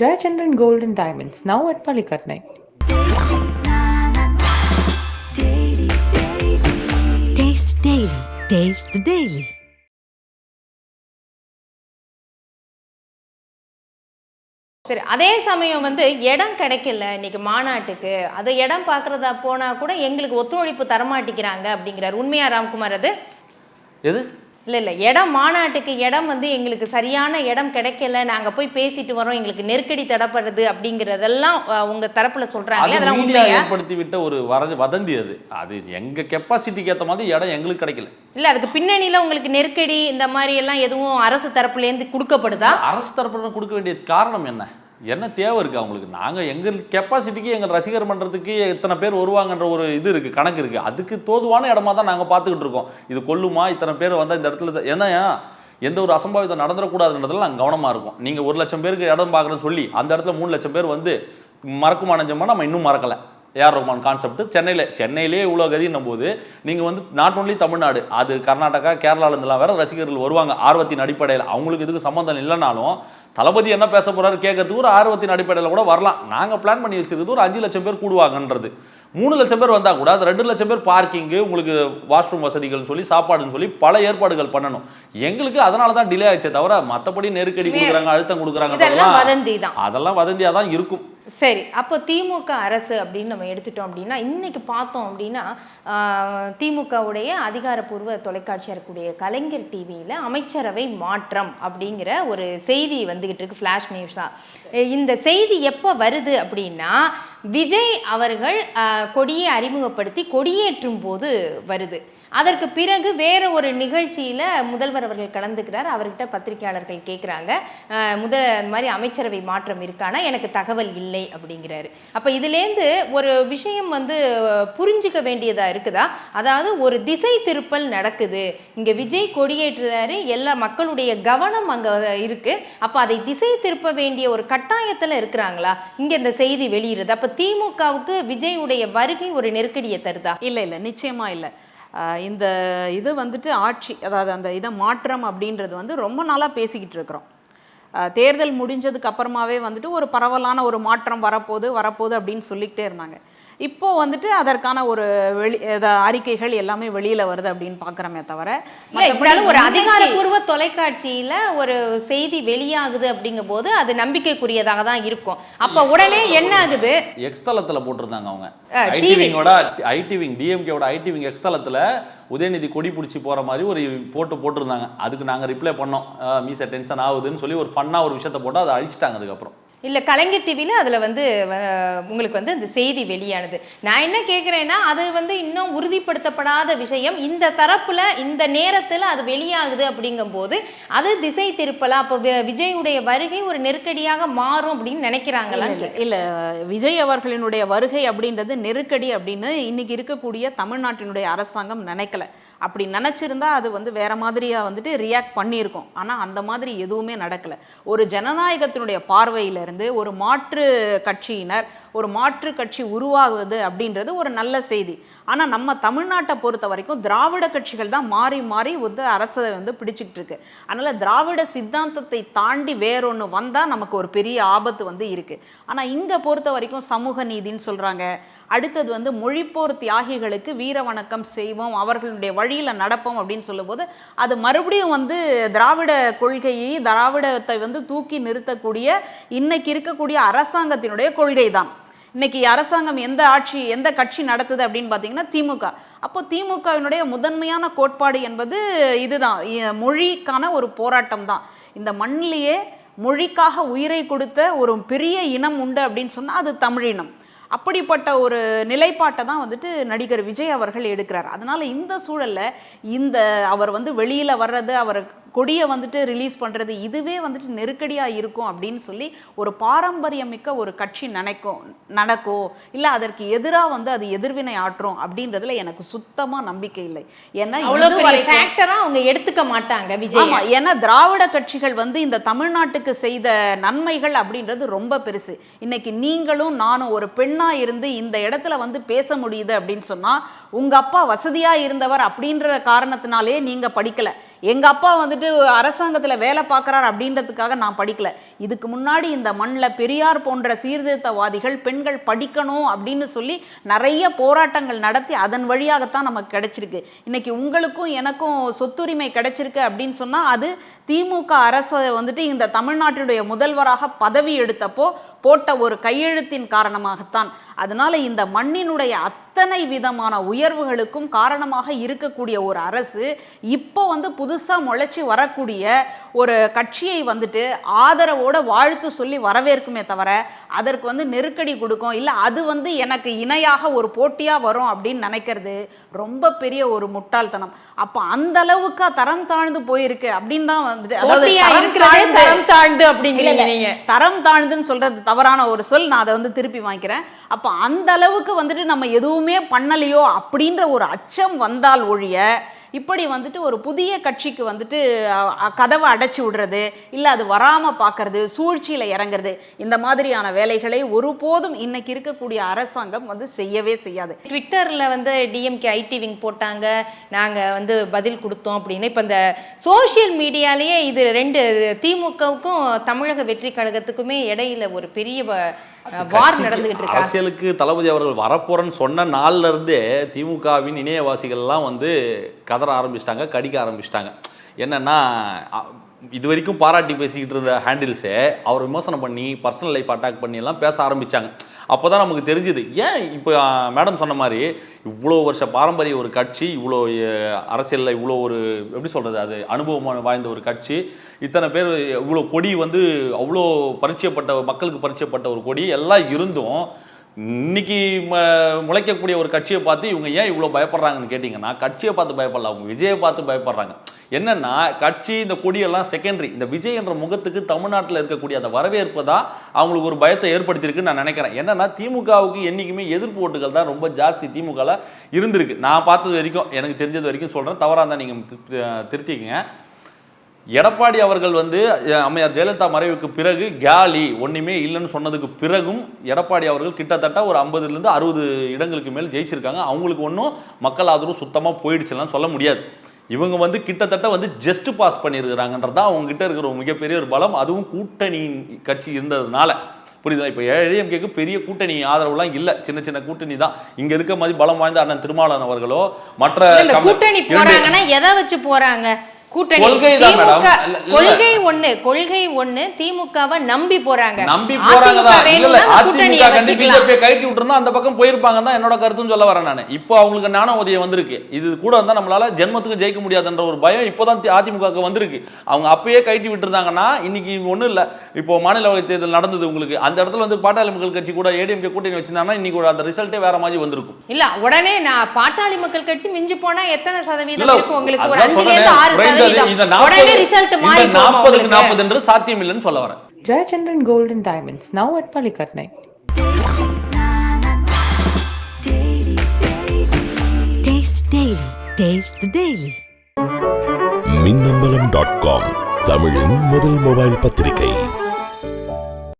Jayachandran Gold and Diamonds, now at Palikatnai. Taste Daily. Taste the Daily. சரி அதே சமயம் வந்து இடம் கிடைக்கல இன்னைக்கு மாநாட்டுக்கு அது இடம் பார்க்கறதா போனா கூட எங்களுக்கு ஒத்துழைப்பு தரமாட்டிக்கிறாங்க அப்படிங்கிறார் உண்மையா ராம்குமார் அது எது இல்ல இல்ல. இடம் மாநாட்டுக்கு இடம் வந்து எங்களுக்கு சரியான இடம் கிடைக்கல. நாங்க போய் பேசிட்டு வரோம் எங்களுக்கு நெருக்கடி தடப்படுறது அப்படிங்கறதெல்லாம் அஹ், உங்க தரப்புல சொல்றாங்களே அது அதெல்லாம் மீடியா ஏற்படுத்தி விட்ட ஒரு வர வதந்தி அது. அது எங்க கெப்பாசிட்டிக்கு ஏத்த மாதிரி இடம் எங்களுக்கு கிடைக்கல. இல்ல அதுக்கு பின்னணியில உங்களுக்கு நெருக்கடி இந்த மாதிரி எல்லாம் எதுவும் அரசு தரப்புல இருந்து கொடுக்கப்படுதா? அரசு தரப்புல கொடுக்க வேண்டிய காரணம் என்ன? என்ன தேவை இருக்குது அவங்களுக்கு? நாங்கள் எங்கள் கெப்பாசிட்டிக்கு எங்கள் ரசிகர் மன்றத்துக்கு எத்தனை பேர் வருவாங்கன்ற ஒரு இது இருக்குது கணக்கு இருக்குது அதுக்கு தோதுவான இடமா தான் நாங்கள் பார்த்துக்கிட்டு இருக்கோம். இது கொல்லுமா? இத்தனை பேர் வந்தால் இந்த இடத்துல ஏன்னா எந்த ஒரு அசம்பாவிதம் நடந்துடக்கூடாதுன்றதுல நாங்கள் கவனமாக இருக்கும். நீங்கள் ஒரு லட்சம் பேருக்கு இடம் பார்க்குறேன்னு சொல்லி அந்த இடத்துல மூணு லட்சம் பேர் வந்து மறக்குமா நெஞ்சமா நம்ம இன்னும் மறக்கல. ஏஆர் ரஹ்மான் கான்செப்ட் சென்னையில் சென்னையிலே இவ்வளோ கதின்னும் போது நீங்கள் வந்து நாட் ஒன்லி தமிழ்நாடு அது கர்நாடகா கேரளால இருந்தெல்லாம் வேற ரசிகர்கள் வருவாங்க ஆர்வத்தின் அடிப்படையில். அவங்களுக்கு இதுக்கு சம்மந்தம் இல்லைனாலும் தளபதி என்ன பேச போறாரு கேட்கறதுக்கு ஒரு ஆர்வத்தின் அடிப்படையில் கூட வரலாம். நாங்கள் பிளான் பண்ணி வச்சிருக்கிறது ஒரு அஞ்சு லட்சம் பேர் கூடுவாங்கன்றது. மூணு லட்சம் பேர் வந்தால் கூட அது ரெண்டு லட்சம் பேர் பார்க்கிங்கு உங்களுக்கு வாஷ்ரூம் வசதிகள்னு சொல்லி சாப்பாடுன்னு சொல்லி பல ஏற்பாடுகள் பண்ணணும். எங்களுக்கு அதனால தான் டிலே ஆயிடுச்சே தவிர மற்றபடி நெருக்கடி கொடுக்குறாங்க அழுத்தம் கொடுக்குறாங்க அதெல்லாம் வதந்தியாக தான் இருக்கும். சரி அப்போ திமுக அரசு அப்படின்னு நம்ம எடுத்துட்டோம் அப்படின்னா இன்னைக்கு பார்த்தோம் அப்படின்னா திமுகவுடைய அதிகாரப்பூர்வ தொலைக்காட்சியாக இருக்கக்கூடிய கலைஞர் டிவியில் அமைச்சரவை மாற்றம் அப்படிங்கிற ஒரு செய்தி வந்துகிட்டு இருக்கு ஃப்ளாஷ் நியூஸாக இந்த செய்தி எப்போ வருது அப்படின்னா விஜய் அவர்கள் கொடியை அறிமுகப்படுத்தி கொடியேற்றும் போது வருது. அதற்கு பிறகு வேற ஒரு நிகழ்ச்சியில் முதல்வர் அவர்கள் கலந்துக்கிறார். அவர்கிட்ட பத்திரிகையாளர்கள் கேட்குறாங்க முதல் மாதிரி அமைச்சரவை மாற்றம் இருக்கானா? எனக்கு தகவல் இல்லை அப்படிங்கிறாரு. அப்போ இதுலேருந்து ஒரு விஷயம் வந்து புரிஞ்சுக்க வேண்டியதா இருக்குதா? அதாவது ஒரு திசை திருப்பல் நடக்குது. இங்கே விஜய் கொடியேற்றுறாரு. எல்லா மக்களுடைய கவனம் அங்கே இருக்கு. அப்போ அதை திசை திருப்ப வேண்டிய ஒரு கட்டாயத்தில் இருக்கிறாங்களா? இங்கே இந்த செய்தி வெளியிடுறது அப்போ திமுகவுக்கு விஜயுடைய வருகை ஒரு நெருக்கடியை தருதா? இல்லை இல்லை நிச்சயமா இல்லை. ஆஹ் இந்த இது வந்துட்டு ஆட்சி அதாவது அந்த இதை மாற்றம் அப்படின்றது வந்து ரொம்ப நாளாக பேசிக்கிட்டு இருக்கிறோம். தேர்தல் முடிஞ்சதுக்கு அப்புறமாவே வந்துட்டு ஒரு பரவலான ஒரு மாற்றம் வரப்போகுது வரப்போகுது அப்படின்னு சொல்லிக்கிட்டே இருந்தாங்க. இப்போ வந்துட்டு அதற்கான ஒரு வெளி அறிக்கைகள் எல்லாமே வெளியில வருது அப்படின்னு பார்க்குறோமே தவிர ஒரு அதிகாரப்பூர்வ தொலைக்காட்சியில ஒரு செய்தி வெளியாகுது அப்படிங்கும் போது அது நம்பிக்கைக்குரியதாக தான் இருக்கும். அப்ப உடனே என்ன ஆகுது? எக்ஸ் தளத்துல போட்டிருந்தாங்க அவங்க. அஹ், ஐடி TV. விங்கோட ஐடி விங் டிஎம்கேவோட ஐடி விங் எக்ஸ் தளத்துல உதயநிதி கொடி பிடிச்சி போற மாதிரி ஒரு போட்டு போட்டிருந்தாங்க. அதுக்கு நாங்க ரிப்ளை பண்ணோம். மீச டென்ஷன் ஆகுதுன்னு சொல்லி ஒரு ஃபன்னா ஒரு விஷயத்த போட்டு அதை அழிச்சிட்டாங்க அதுக்கப்புறம். இல்ல கலைஞர் டிவில அதுல வந்து உங்களுக்கு வந்து அந்த செய்தி வெளியானது. நான் என்ன கேக்குறேன்னா அது வந்து இன்னும் உறுதிப்படுத்தப்படாத விஷயம். இந்த தரப்புல இந்த நேரத்துல அது வெளியாகுது அப்படிங்கும் போது அது திசை திருப்பலாம் அப்ப விஜயுடைய வருகை ஒரு நெருக்கடியாக மாறும் அப்படின்னு நினைக்கிறாங்களான்னு இல்ல, இல்ல. விஜய் அவர்களினுடைய வருகை அப்படின்றது நெருக்கடி அப்படின்னு இன்னைக்கு இருக்கக்கூடிய தமிழ்நாட்டினுடைய அரசாங்கம் நினைக்கல. அப்படி நினச்சிருந்தா அது வந்து வேற மாதிரியாக வந்துட்டு ரியாக்ட் பண்ணியிருக்கும். ஆனால் அந்த மாதிரி எதுவுமே நடக்கல. ஒரு ஜனநாயகத்தினுடைய பார்வையிலிருந்து ஒரு மாற்று கட்சியினர் ஒரு மாற்று கட்சி உருவாகுது அப்படின்றது ஒரு நல்ல செய்தி. ஆனால் நம்ம தமிழ்நாட்டை பொறுத்த வரைக்கும் திராவிட கட்சிகள் தான் மாறி மாறி வந்து அரசை வந்து பிடிச்சிக்கிட்டு இருக்கு. அதனால் திராவிட சித்தாந்தத்தை தாண்டி வேறொன்று வந்தால் நமக்கு ஒரு பெரிய ஆபத்து வந்து இருக்குது ஆனால் இங்கே பொறுத்த வரைக்கும் சமூக நீதின்னு சொல்கிறாங்க அடுத்தது வந்து மொழிப்போர் தியாகிகளுக்கு வீர வணக்கம் செய்வோம் அவர்களுடைய வழியில் நடப்போம் அப்படின்னு சொல்லும்போது அது மறுபடியும் வந்து திராவிட கொள்கையை திராவிடத்தை வந்து தூக்கி நிறுத்தக்கூடிய இன்னைக்கு இருக்கக்கூடிய அரசாங்கத்தினுடைய கொள்கை தான் இன்னைக்கு அரசாங்கம் எந்த ஆட்சி எந்த கட்சி நடத்துது அப்படின்னு பார்த்தீங்கன்னா திமுக. அப்போ திமுகவினுடைய முதன்மையான கோட்பாடு என்பது இதுதான். மொழிக்கான ஒரு போராட்டம் தான். இந்த மண்ணிலேயே மொழிக்காக உயிரை கொடுத்த ஒரு பெரிய இனம் உண்டு அப்படின்னு சொன்னால் அது தமிழினம் அப்படிப்பட்ட ஒரு நிலைப்பாட்டை தான் வந்துட்டு நடிகர் விஜய் அவர்கள் எடுக்கிறார். அதனால் இந்த சூழலில் இந்த அவர் வந்து வெளியில் வர்றது அவர் கொடியை வந்துட்டு ரிலீஸ் பண்றது இதுவே வந்துட்டு நெருக்கடியா இருக்கும் அப்படின்னு சொல்லி ஒரு பாரம்பரியமிக்க ஒரு கட்சி நினைக்கும் நடக்கும் இல்ல அதற்கு எதிரா வந்து அது எதிர்வினை ஆற்றும் அப்படின்றதுல எனக்கு சுத்தமா நம்பிக்கை இல்லை. ஏன்னா அவங்க எடுத்துக்க மாட்டாங்க விஜய். ஏன்னா திராவிட கட்சிகள் வந்து இந்த தமிழ்நாட்டுக்கு செய்த நன்மைகள் அப்படின்றது ரொம்ப பெருசு. இன்னைக்கு நீங்களும் நானும் ஒரு பெண்ணா இருந்து இந்த இடத்துல வந்து பேச முடியுது அப்படின்னு சொன்னா உங்க அப்பா வசதியா இருந்தவர் அப்படின்ற காரணத்தினாலே நீங்க படிக்கல. எங்கள் அப்பா வந்துட்டு அரசாங்கத்தில் வேலை பார்க்குறாரு அப்படின்றதுக்காக நான் படிக்கல. இதுக்கு முன்னாடி இந்த மண்ணில் பெரியார் போன்ற சீர்திருத்தவாதிகள் பெண்கள் படிக்கணும் அப்படின்னு சொல்லி நிறைய போராட்டங்கள் நடத்தி அதன் வழியாகத்தான் நமக்கு கிடைச்சிருக்கு. இன்னைக்கு உங்களுக்கும் எனக்கும் சொத்துரிமை கிடைச்சிருக்கு அப்படின்னு சொன்னால் அது திமுக அரசு வந்துட்டு இந்த தமிழ்நாட்டினுடைய முதல்வராக பதவி எடுத்தப்போ போட்ட ஒரு கையெழுத்தின் காரணமாகத்தான். அதனால இந்த மண்ணினுடைய அத்தனை விதமான உயர்வுகளுக்கும் காரணமாக இருக்கக்கூடிய ஒரு அரசு இப்போ வந்து புதுசாக முளைச்சி வரக்கூடிய ஒரு கட்சியை வந்துட்டு ஆதரவோட வாழ்த்து சொல்லி வரவேற்குமே தவிர அதற்கு வந்து நெருக்கடி கொடுக்கும். இல்லை அது வந்து எனக்கு இணையாக ஒரு போட்டியா வரும் அப்படின்னு நினைக்கிறது ரொம்ப பெரிய ஒரு முட்டாள்தனம். அப்போ அந்த அளவுக்கு தரம் தாழ்ந்து போயிருக்கு அப்படின்னு தான் வந்துட்டு தரம் தாழ்ந்து- அப்படிங்கிறீங்க தரம் தாழ்ந்துன்னு சொல்றது தவறான ஒரு சொல். நான் அதை வந்து திருப்பி வாங்கிக்கிறேன். அப்ப அந்த அளவுக்கு வந்துட்டு நம்ம எதுவுமே பண்ணலையோ அப்படின்ற ஒரு அச்சம் வந்தால் ஒழிய இப்படி வந்துட்டு ஒரு புதிய கட்சிக்கு வந்துட்டு கதவை அடைச்சி விடுறது இல்லை அது வராமல் பார்க்கறது சூழ்ச்சியில் இறங்குறது இந்த மாதிரியான வேலைகளை ஒருபோதும் இன்னைக்கு இருக்கக்கூடிய அரசாங்கம் வந்து செய்யவே செய்யாது. ட்விட்டரில் வந்து டிஎம்கே ஐடி விங் போட்டாங்க நாங்கள் வந்து பதில் கொடுத்தோம் அப்படின்னு. இப்போ இந்த சோஷியல் மீடியாலேயே இது ரெண்டு திமுகவுக்கும் தமிழக வெற்றி கழகத்துக்குமே இடையில ஒரு பெரிய வ- வார் நடந்துகிட்டு இருக்கு? அரசியலுக்கு தளபதி அவர்கள் வரப்போறேன்னு சொன்ன நாள்ல இருந்தே திமுகவின் இணையவாசிகள்லாம் வந்து கதற ஆரம்பிச்சிட்டாங்க கடிக்க ஆரம்பிச்சிட்டாங்க. என்னன்னா இது வரைக்கும் பாராட்டி பேசிக்கிட்டு இருந்த ஹேண்டில்ஸே அவர் விமர்சனம் பண்ணி பர்சனல் லைஃப் அட்டாக் பண்ணி எல்லாம் பேச ஆரம்பிச்சாங்க. அப்போ தான் நமக்கு தெரிஞ்சுது. ஏன் இப்போ மேடம் சொன்ன மாதிரி இவ்வளோ வருஷ பாரம்பரிய ஒரு கட்சி இவ்வளோ அரசியலில் இவ்வளோ ஒரு எப்படி சொல்கிறது அது அனுபவம் வாய்ந்த ஒரு கட்சி. இத்தனை பேர் இவ்வளோ கொடி வந்து அவ்வளோ பரிச்சயப்பட்ட மக்களுக்கு பரிச்சயப்பட்ட ஒரு கொடி எல்லாம் இருந்தும் இன்னைக்கு ம முளைக்கக்கூடிய ஒரு கட்சியை பார்த்து இவங்க ஏன் இவ்வளோ பயப்படுறாங்கன்னு கேட்டிங்கன்னா கட்சியை பார்த்து பயப்படல அவங்க விஜயை பார்த்து பயப்படுறாங்க. என்னன்னா கட்சி இந்த கொடியெல்லாம் செகண்டரி இந்த விஜய் என்ற முகத்துக்கு தமிழ்நாட்டில் இருக்கக்கூடிய அந்த வரவேற்பு தான் அவங்களுக்கு ஒரு பயத்தை ஏற்படுத்தியிருக்குன்னு நான் நினைக்கிறேன். என்னன்னா திமுகவுக்கு என்றைக்குமே எதிர்ப்பு ஓட்டுகள் தான் ரொம்ப ஜாஸ்தி திமுகவில் இருந்திருக்கு. நான் பார்த்தது வரைக்கும் எனக்கு தெரிஞ்சது வரைக்கும் சொல்கிறேன் தவறாக தான் நீங்கள் திருத்திக்கங்க. எடப்பாடி அவர்கள் வந்து அம்மையார் ஜெயலலிதா மறைவுக்கு பிறகு காலி ஒண்ணுமே இல்லைன்னு சொன்னதுக்கு பிறகும் எடப்பாடி அவர்கள் கிட்டத்தட்ட ஒரு ஐம்பதுலேருந்து அறுபது இடங்களுக்கு மேல் ஜெயிச்சிருக்காங்க. அவங்களுக்கு ஒன்றும் மக்கள் ஆதரவு சுத்தமாக போயிடுச்சுலாம் சொல்ல முடியாது. இவங்க வந்து கிட்டத்தட்ட வந்து ஜஸ்ட் பாஸ் பண்ணியிருக்கிறாங்கன்றது அவங்க கிட்ட இருக்கிற ஒரு மிகப்பெரிய ஒரு பலம். அதுவும் கூட்டணி கட்சி இருந்ததுனால. புரியுதா? இப்போ ஏடிஎம்கேக்கு பெரிய கூட்டணி ஆதரவுலாம் இல்லை. சின்ன சின்ன கூட்டணி தான். இங்க இருக்க மாதிரி பலம் வாய்ந்த அண்ணன் திருமாவளவன் அவர்களோ மற்ற கூட்டணி போறாங்கன்னா எதை வச்சு போறாங்க? கூட்டணி. கொள்கை ஒண்ணு கொள்கை ஒண்ணு திமுகவை நம்பி போறாங்க. நம்பி போறாங்க அதிமுக அதிமுக கழட்டி விட்டுருந்தா அந்த பக்கம் போயிருப்பாங்க தான் என்னோட கருத்துன்னு சொல்ல வரேன் நான். இப்போ அவங்களுக்கு ஞான உதயம் வந்திருக்கு. இது கூட இருந்தா நம்மளால ஜென்மத்துக்கு ஜெயிக்க முடியாதுன்ற ஒரு பயம் இப்போதான் அதிமுகவுக்கு வந்திருக்கு. அவங்க அப்பயே கழட்டி விட்டுருந்தாங்கன்னா இன்னைக்கு ஒண்ணும் இல்ல. இப்போ மாநிலவை தேர்தல் நடந்தது உங்களுக்கு. அந்த இடத்துல வந்து பாட்டாளி மக்கள் கட்சி கூட ஏடிஎம்கே கூட்டணி வச்சிருந்தாங்கன்னா இன்னைக்கு அந்த ரிசல்ட்டே வேற மாதிரி வந்திருக்கும். இல்ல உடனே நான் பாட்டாளி மக்கள் கட்சி மிஞ்சி போனா எத்தனை சதவீதம் இல்ல, இருக்கும் உங்களுக்கு? ஒரு அஞ்சுல இருந்து. ஆறு சதவீதம் இந்த உடனே 40 ரிசல்ட் இந்த மாறி போகுமா 40 க்கு உங்களுக்கு? 40 என்று சாத்தியம் இல்லைன்னு சொல்ல வரேன் Palikatnai. Taste Daily. Taste the Daily. Minnambalam dot com தமிழின் முதல் மொபைல் பத்திரிகை